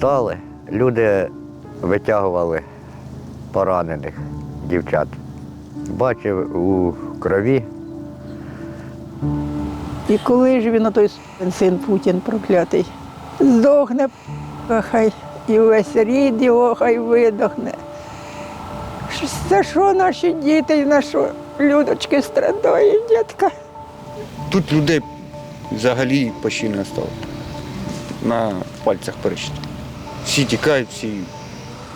Стали, люди витягували поранених дівчат. Бачив у крові, І коли ж він, той син Путін проклятий, здохне, хай і весь рід його хай видохне. Що- За що наші діти і наші людочки страдають, дітка? Тут людей взагалі почти не стало. На пальцях перечити. Всі тікають, всі.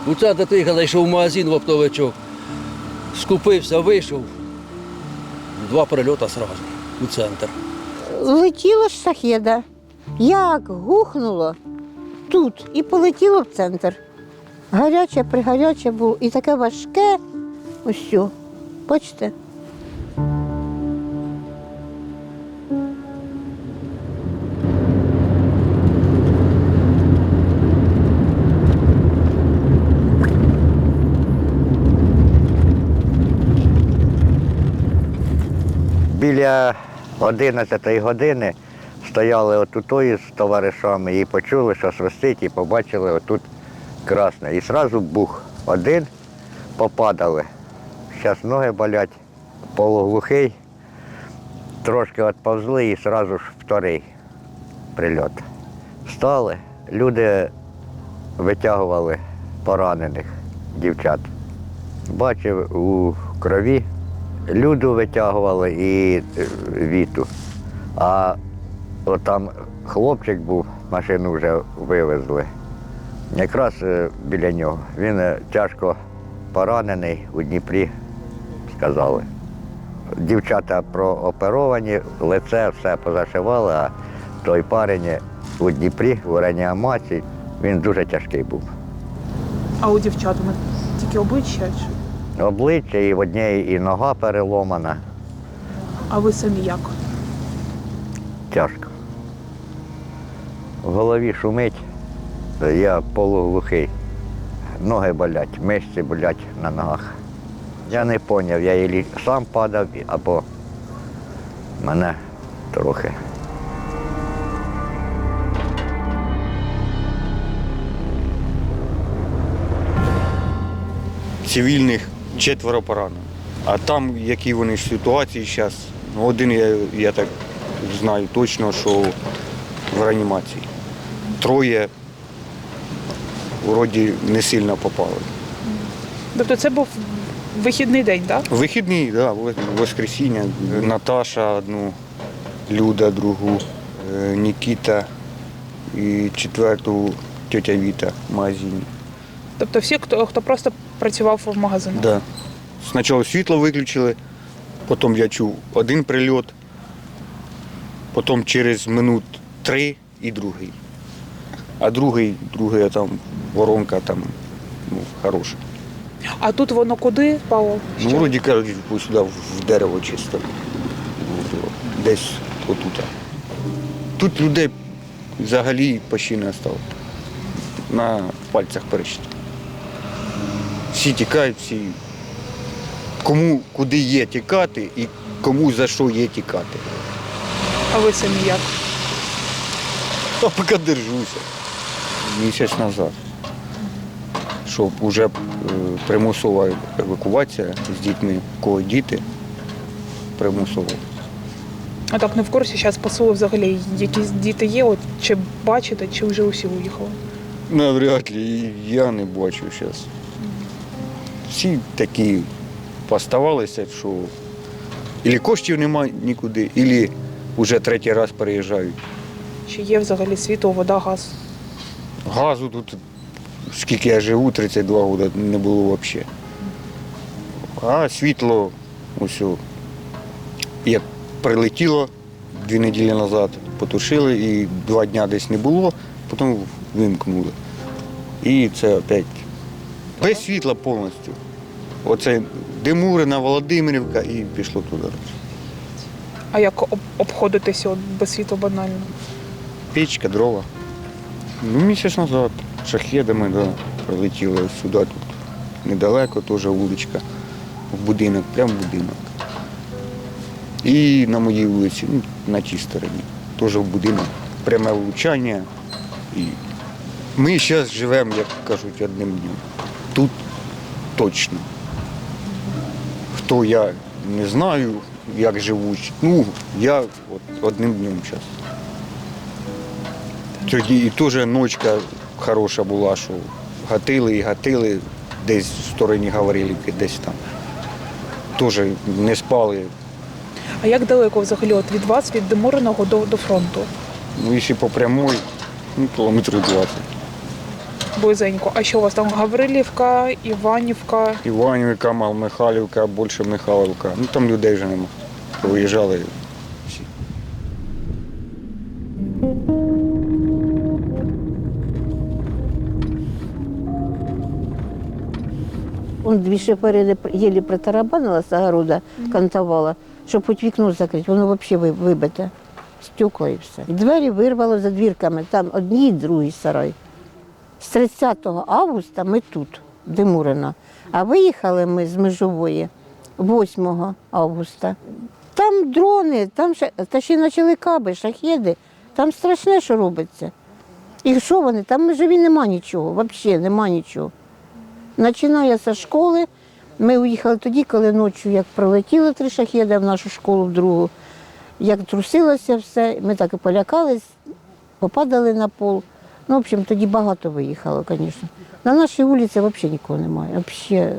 У центр приїхав, зайшов в магазин в оптовичок. Скупився, вийшов. Два прильоти одразу у центр. Летіло ж шахеда. Як гухнуло тут і полетіло в центр. Гаряче, пригаряче було і таке важке. Ось що. Бачите? Біля 11 години стояли отутої з товаришами і почули, що свистить, і побачили отут красне. І одразу бух один, попадали. Зараз ноги болять, полуглухий, трошки відповзли і одразу ж вторий прильот. Встали, люди витягували поранених дівчат. Бачив у крові Люду витягували і е, віту. А там хлопчик був, машину вже вивезли. Якраз е, біля нього. Він е, тяжко поранений у Дніпрі, сказали. Дівчата прооперовані, лице все позашивали, а той парень у Дніпрі у реанімації, він дуже тяжкий був. А у дівчат тільки обличчя? Чи? Обличчя і в однієї і нога переломана. А ви самі як? Тяжко. В голові шумить, я полуглухий. Ноги болять, мишці болять на ногах. Я не зрозумів, я ілі сам падав, або мене трохи. Цивільних четверо поранених. А там, які вони ситуації зараз, один я, я так знаю точно, що в реанімації. Троє вроді не сильно попали. Тобто це був вихідний день, так? Вихідні, да, воскресіння. Наташа одну, Люда другу, е, Нікіта і четверту тетя Віта в магазині. Тобто всі, хто, хто просто працював в магазинах. Да. Спочатку світло виключили, потім я чув один прильот, потім через минут три і другий. А другий, другий там воронка там ну, хороша. А тут воно куди впало? Ну, Що? вроді кажуть, сюди в дерево чисто. Десь отут. Тут людей взагалі почти не стало. На пальцях перечити. Всі тікають, всі. Кому куди є тікати і кому за що є тікати. А ви самі як? А поки держуся. Місяць назад. Щоб вже е, примусова евакуація з дітьми, кого діти примусово. А так не в курсі, зараз посули взагалі якісь діти є, от, чи бачите, чи вже усі уїхали? Навряд ли я не бачу зараз. Всі такі поставалися, що ілі коштів немає нікуди, ілі вже третій раз переїжджають. Чи є взагалі світло, вода, газ? Газу тут, скільки я живу, 32 роки, не було взагалі. А світло, о, як прилетіло дві неділі назад, потушили і два дні десь не було, потім вимкнули. І це опять без світла повністю. Оце Демурина, Володимирівка і пішло туди. А як об- обходитися от, без світла банально? Печка, дрова. Ну, місяць назад шахедами да, прилетіли сюди, тут недалеко, теж вуличка, в будинок, прямо в будинок. І на моїй вулиці, ну, на тій стороні, теж в будинок. Пряме влучання і Ми зараз живемо, як кажуть, одним днем. Тут точно. Хто я не знаю, як живуть. Ну, я от одним днем зараз. Тоді і теж ночка хороша була, що гатили і гатили, десь в стороні Гаврилівки, десь там. Теж не спали. А як далеко взагалі от від вас, від Демуриного до, до фронту? Ну, якщо по прямой, ну, кілометрів 20. Близенько. А що у вас там Гаврилівка, Іванівка? Іванівка, Мал Михайлівка, більше Михайлівка. Ну там людей вже нема. Виїжджали всі. Он дві шифери єлі притарабанила з огорода, кантувала, щоб хоч вікно закрити, воно взагалі вибите. Стекла і все. Двері вирвало за двірками, там одній і другий сарай. З 30 августа ми тут, Демурина. А виїхали ми з межової 8 августа. Там дрони, там ще, та ще почали каби, шахеди. Там страшне, що робиться. І що вони? Там межові нема нічого, взагалі нема нічого. Починає зі школи. Ми уїхали тоді, коли ночі як пролетіли три шахеди в нашу школу в другу, як трусилося все, ми так і полякались, попадали на пол. Ну, в общем, тоді багато виїхало, звісно. На нашій вулиці взагалі нікого немає. Взагалі.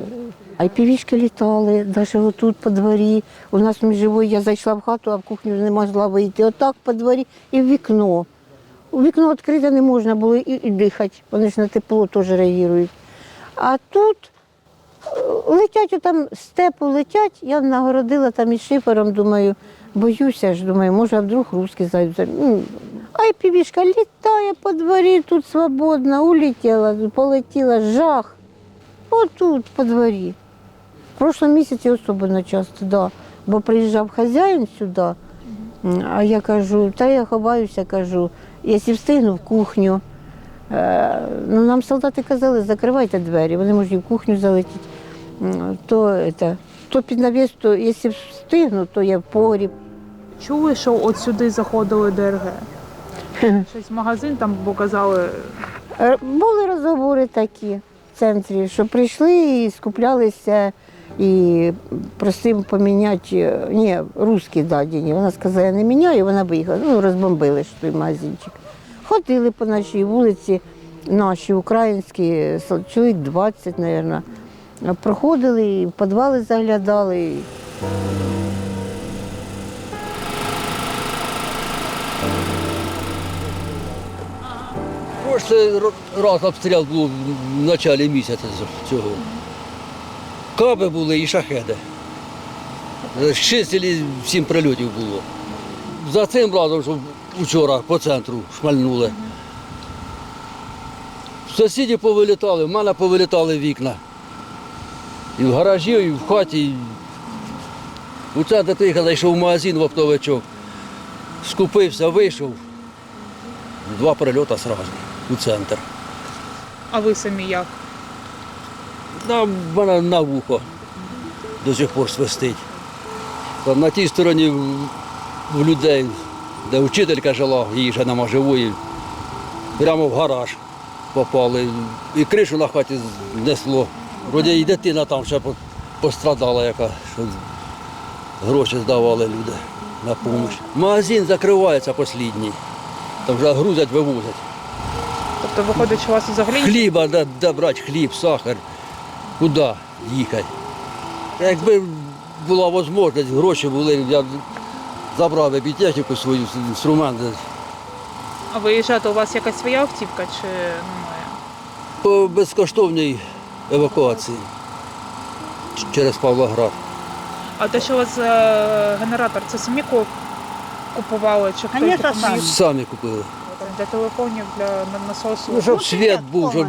А й півішки літали, навіть отут по дворі. У нас живою я зайшла в хату, а в кухню не могла вийти. Отак по дворі і в вікно. У вікно відкрите не можна було і, і дихати. Вони ж на тепло теж реагують. А тут е, летять там степу летять, я нагородила там із шифером, думаю, боюся ж, думаю, може, а вдруг русські зайдуть. Ну, А й півішка літає по дворі, тут свободно, улетіла, полетіла, жах. Отут, по дворі. В прошлому місяці особливо часто, да. бо приїжджав хазяїн сюди, а я кажу, та я ховаюся, кажу, якщо встигну в кухню. Е, Ну, нам солдати казали, закривайте двері, вони можуть і в кухню залетіти. То, это, то під навіс, то якщо встигну, то я в погріб. Чули, що от сюди заходили ДРГ? Щось магазин там показали. Е, Були розговори такі в центрі, що прийшли і скуплялися і просив поміняти, е, ні, русські дадені. Вона сказала, я не міняю, вона виїхала. Ну, розбомбили ж той магазинчик. Ходили по нашій вулиці, наші українські, чоловік 20, мабуть. Проходили, в підвали заглядали. Прошлий р- раз обстріл був в початку місяця цього. Каби були і шахеди. Шість сім прильотів було. За цим разом, що вчора по центру шмальнули. Сусіді повилітали, в мене повилітали вікна. І в гаражі, і в хаті. і У центр тихо зайшов в магазин в оптовичок. Скупився, вийшов. Два прильоти одразу у центр. А ви самі як? Там в мене на вухо до сих пор свистить. На тій стороні в- людей, де вчителька жила, її ще нема живої, прямо в гараж попали. І кришу на хаті знесло. Вроді і дитина там ще пострадала, яка що гроші здавали люди на допомогу. Магазин закривається останній. Там вже грузять, вивозять. Тобто виходить, що у вас взагалі Хліба, де, де брати хліб, сахар, куди їхати. Якби була можливість, гроші були, я б забрав би техніку свою, інструменти. а виїжджати у вас якась своя автівка чи немає? По безкоштовній евакуації через Павлоград. А те, що у вас е, генератор, це самі ку- купували чи хтось Конечно, допоміг? Самі купили. Для телефонів, для насосу? Ну, щоб світ був, щоб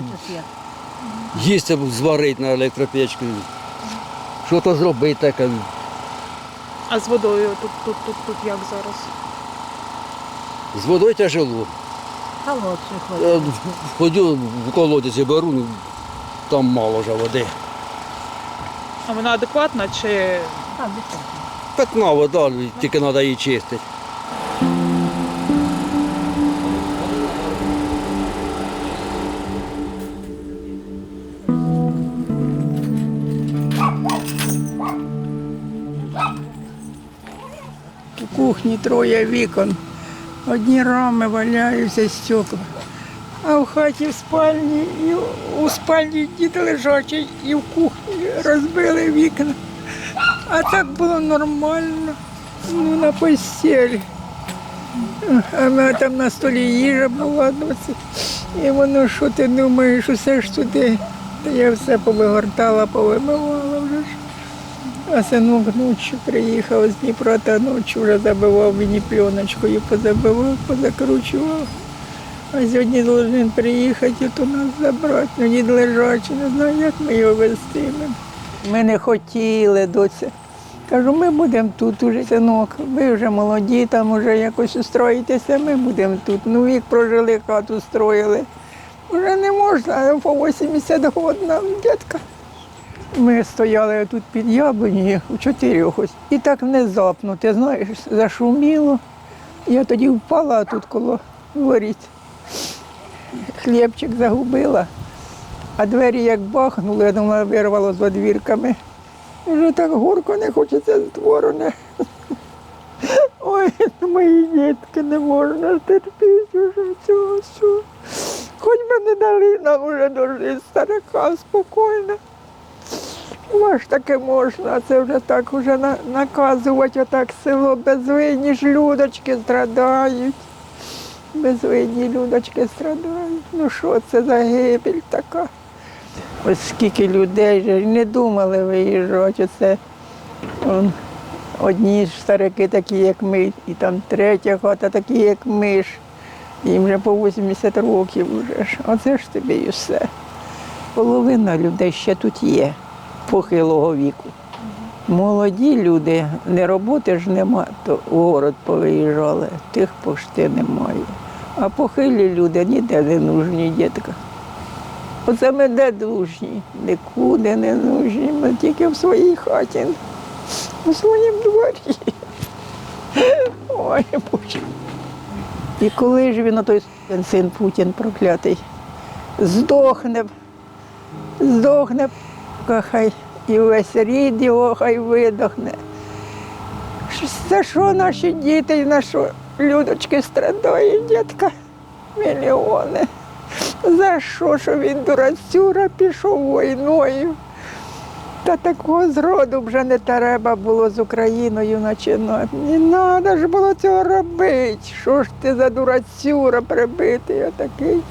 їсти зварити на електропечку. Що то зробити таке. А з водою тут, тут, тут, тут як зараз? З водою тяжело. Я ходю в колодязі беру, ну, там мало вже води. А вона адекватна чи Питна вода, тільки треба її чистити. Кухні троє вікон. Одні рами валяються стекла. А в хаті в спальні, і у спальні діти лежачий, і в кухні розбили вікна. А так було нормально, ну, на постелі. А там на столі їжа була. І воно, що ти думаєш, усе ж туди. Та я все повигортала, повимивала. А синок ночі приїхав з Дніпра та ночі вже забивав мені пленочкою, позабивав, позакручував. А сьогодні повинен приїхати то нас забрати. Ну, дід лежачий, не знаю, як ми його вестимемо. Ми не хотіли доця. Кажу, ми будемо тут уже, синок. Ви вже молоді, там вже якось устроїтеся, ми будемо тут. Ну, вік прожили, хату строїли. Вже не можна, по 80 років нам дітка. Ми стояли тут під яблунею у чотирьох ось. І так внезапно, ти знаєш, зашуміло. Я тоді впала тут коло воріт. Хлібчик загубила, а двері як бахнули, я думала, вирвало з одвірками. Вже так горко не хочеться створене. Ой, мої дітки, не можна терпіти вже цього всього. Хоч би не дали нам уже дожити старика спокійно. Ж таке можна, це вже так уже на- наказувати отак село. Безвинні ж людочки страдають. Безвинні людочки страдають. Ну що це за гибель така? Ось скільки людей не думали виїжджати. Оце он, одні старики такі, як ми, і там третя хата такі, як ми ж. Їм вже по 80 років вже. Оце ж тобі і все. Половина людей ще тут є похилого віку. Молоді люди, не роботи ж нема, то в город повиїжджали, тих пошти немає. А похилі люди ніде не нужні, дітка. Оце ми де дружні, нікуди не нужні, ми тільки в своїй хаті, у своїм дворі. Ой, Боже. І коли ж він, той син Путін проклятий, здохне, здохне, хай і весь рід його хай видохне. За що наші діти і наші людочки страдають, дітка? Мільйони. За що, що він дурацюра пішов війною? Та такого зроду вже не треба було з Україною починати. Не треба ж було цього робити. Що ж ти за дурацюра прибитий отакий?